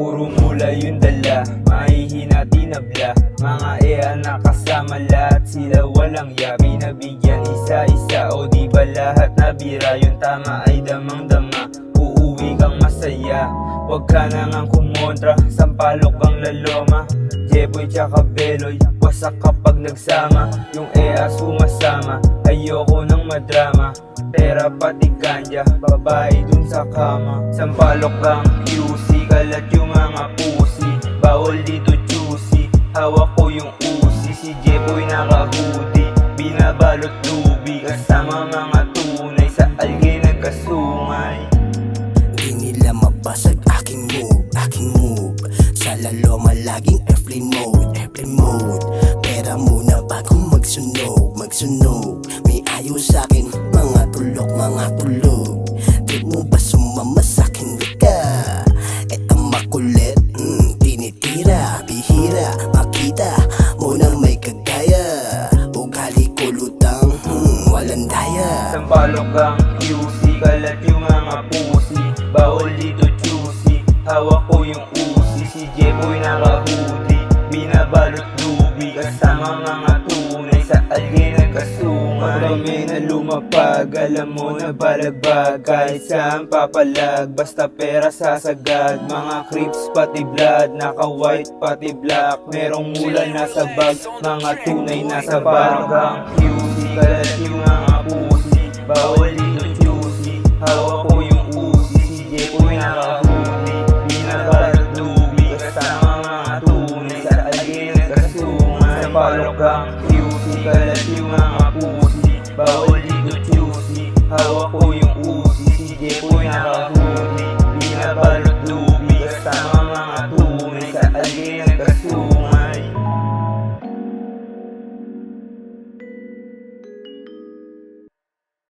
bala Mahihina tinabla Mga ea nakasama lahat Sila walang ya. Binabigyan isa-isa O di ba lahat nabira? Yung tama ay damang-dama Uuwi kang masaya. Huwag ka na ngang kumontra Sampalok kang laloma. Jeboy tsaka Beloy Wasak kapag nagsama. Yung EA sumasama Ayoko ng madrama Pera pati ganja Babae dun sa kama. Sampalok kang QC Kalat yung mga pusi. Bawal dito choosy Hawak ko yung usi Si Jeboy naka-hoodie Binabalot lubi. Kasama mga tunay Sa algay nagkasungay. Di nila mabasag aking move, aking move Sa laloma laging airplane mode, airplane mode. Pera muna bago magsunog, magsunog Ayaw sa'kin, mga tulok, mga tulog. Di mo ba sumama sa'kin, lika? Etong makulit, mm, tinitira, bihira. Makita mo na may kagaya. Ugali ko lutang, hmm, walang daya. Sampalok kang QC Kalat yung mga pusi. Bawal dito choosy Hawak ko yung usi. Si Jeboy naka-hoodie Binabalot lubi Kasama mga Sa algay nagkasungay Pag kami na lumapag Alam mo na balagbag Kahit saan papalag Basta pera sasagad. Mga creeps pati blood Naka-white pati black. Merong mula nasa bag Mga tunay nasa bag Hanggang QC Kalat yung mga pusi Bawal dito choosy Hawak ko yung usi Si Jepoy naka-hoodie Binabalot lubi Kasama mga tunay Sa algay nagkasungay Sa palok kang Juicy kalat yung mga pusi. Bawal dito juicy Hawak ko yung usi Sige ko'y nakahuli Pinapalot lubi Kasama mga tumi Sa alin.